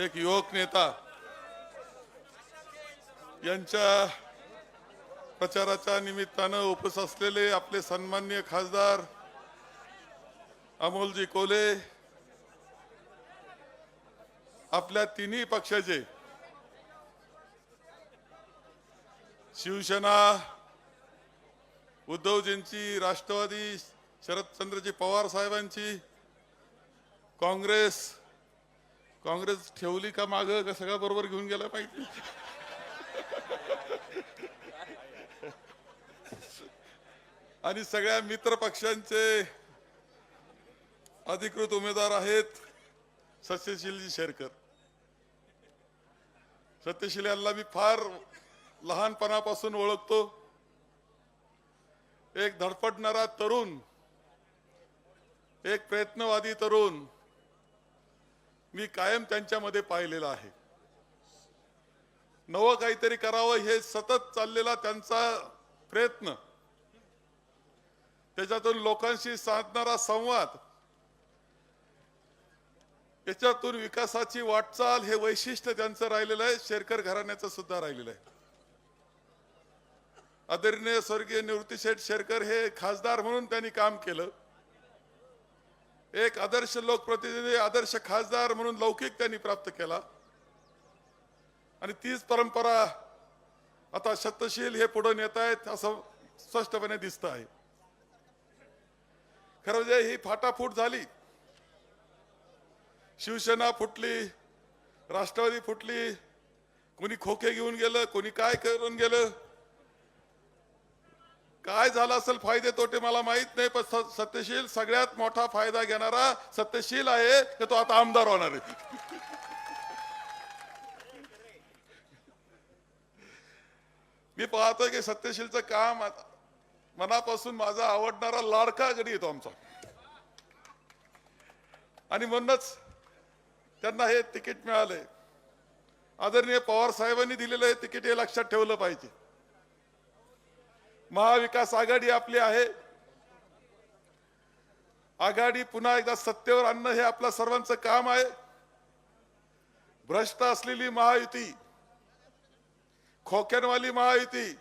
एक युवक नेता यांच्या प्रचाराच्या निमित्तानं उपस असलेले आपले सन्मान्य खासदार अमोलजी कोले आपल्या तिन्ही पक्षाचे शिवसेना उद्धवजींची राष्ट्रवादी शरदचंद्रजी पवार साहेबांची काँग्रेस काँग्रेस ठेवली का माग? का सगळ्या बरोबर घेऊन गेला पाहिजे आणि सगळ्या मित्र पक्षांचे अधिकृत उमेदवार आहेत सत्यशीलजी शेरकर. सत्यशील यांना मी फार लहानपणापासून ओळखतो. एक धडपडणारा तरुण एक प्रयत्नवादी तरुण मी कायम त्यांच्यामध्ये पाहिलेला आहे. नवं काहीतरी करावं हे सतत चाललेला त्यांचा प्रयत्न. त्याच्यातून लोकांशी साधणारा संवाद. याच्यातून विकासाची वाटचाल हे वैशिष्ट्य त्यांचं राहिलेलं आहे. शेरकर घराण्याचं सुद्धा राहिलेलं आहे. आदरणीय स्वर्गीय निवृत्तीशेठ शेरकर हे खासदार म्हणून त्यांनी काम केलं. एक आदर्श लोकप्रतिनिधी आदर्श खासदार म्हणून लौकिक त्यांनी प्राप्त केला. आणि तीच परंपरा आता शतशील हे पुढे नेत आहेत असं स्पष्टपणे दिसत आहे. खरं म्हणजे ही फाटाफूट झाली. शिवसेना फुटली राष्ट्रवादी फुटली कोणी खोके घेऊन गेलं कोणी काय करून गेलं काय झालं असेल फायदे तोटे मला माहीत नाही पण सत्यशील सगळ्यात मोठा फायदा घेणारा सत्यशील आहे की तो आता आमदार होणार आहे. मी पाहतोय की सत्यशीलचं काम मनापासून माझा आवडणारा लाडका गडी येतो आमचा. आणि म्हणूनच त्यांना हे तिकीट मिळालंय. आदरणीय पवार साहेबांनी दिलेलं हे तिकीट हे लक्षात ठेवलं पाहिजे. महाविकास आघाडी आपली आहे. आघाडी पुन्हा एकदा सत्तेवर आणणं हे आपल्या सर्वांचं काम आहे. भ्रष्ट असलेली महायुती खोक्यांवाली महायुती.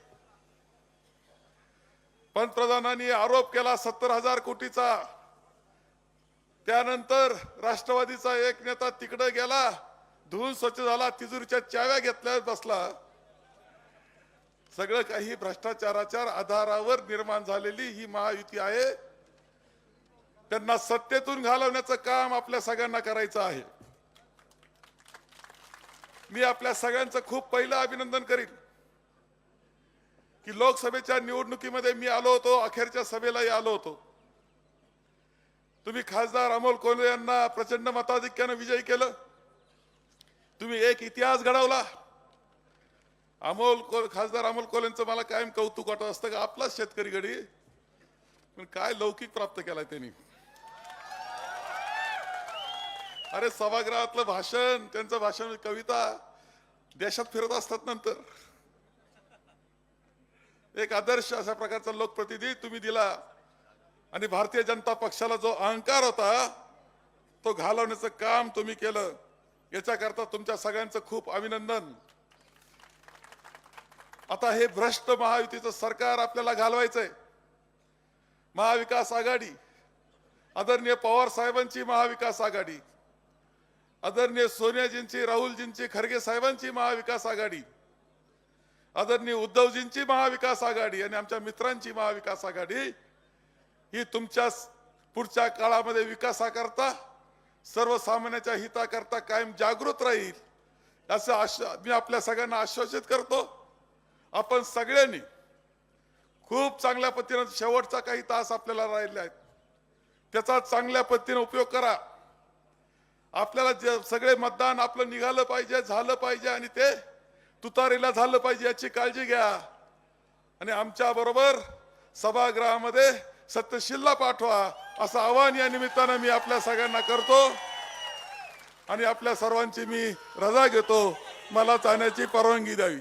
पंतप्रधानांनी आरोप केला सत्तर हजार कोटीचा. त्यानंतर राष्ट्रवादीचा एक नेता तिकडे गेला धुवून स्वच्छ झाला तिजोरीच्या चाव्या घेतल्या बसला. सगळं काही भ्रष्टाचाराच्या आधारावर निर्माण झालेली ही महायुती आहे. त्यांना सत्तेतून घालवण्याचं काम आपल्या सगळ्यांना करायचं आहे. मी आपल्या सगळ्यांचं खूप पहिलं अभिनंदन करीन. की लोकसभेच्या निवडणुकीमध्ये मी आलो होतो अखेरच्या सभेलाही आलो होतो. तुम्ही खासदार अमोल कोल्हे यांना प्रचंड मताधिक्यानं विजयी केलं. तुम्ही एक इतिहास घडवला. अमोल कोल खासदार अमोल कोलेंचं मला कायम कौतुक वाटत असतं का आपलाच शेतकरी गडी. पण काय लौकिक प्राप्त केलाय त्यांनी. अरे सभागृहातलं भाषण त्यांचं भाषण कविता देशात फिरत असतात नंतर. एक आदर्श अशा प्रकारचा लोकप्रतिनिधी तुम्ही दिला आणि भारतीय जनता पक्षाला जो अहंकार होता तो घालवण्याचं काम तुम्ही केलं. याच्याकरता तुमच्या सगळ्यांचं खूप अभिनंदन. आता हे भ्रष्ट महायुतीचं सरकार आपल्याला घालवायचंय. महाविकास आघाडी आदरणीय पवार साहेबांची महाविकास आघाडी आदरणीय सोनियाजींची राहुलजींची खरगे साहेबांची महाविकास आघाडी आदरणीय उद्धवजींची महाविकास आघाडी आणि आमच्या मित्रांची महाविकास आघाडी ही तुमच्या पुढच्या काळामध्ये विकासाकरता सर्वसामान्याच्या हिताकरता कायम जागृत राहील असं आश्वा मी आपल्या सगळ्यांना आश्वासित करतो. आपण सगळ्यांनी खूप चांगल्या पद्धतीनं शेवटचा काही तास आपल्याला राहिले आहेत त्याचा चांगल्या पद्धतीने उपयोग करा. आपल्याला जे सगळे मतदान आपलं निघालं पाहिजे झालं पाहिजे आणि ते तुतारीला झालं पाहिजे याची काळजी घ्या. आणि आमच्या बरोबर सभागृहामध्ये सत्यशीलला पाठवा असं आवाहन या निमित्तानं मी आपल्या सगळ्यांना करतो. आणि आपल्या सर्वांची मी रजा घेतो. मला जाण्याची परवानगी द्यावी.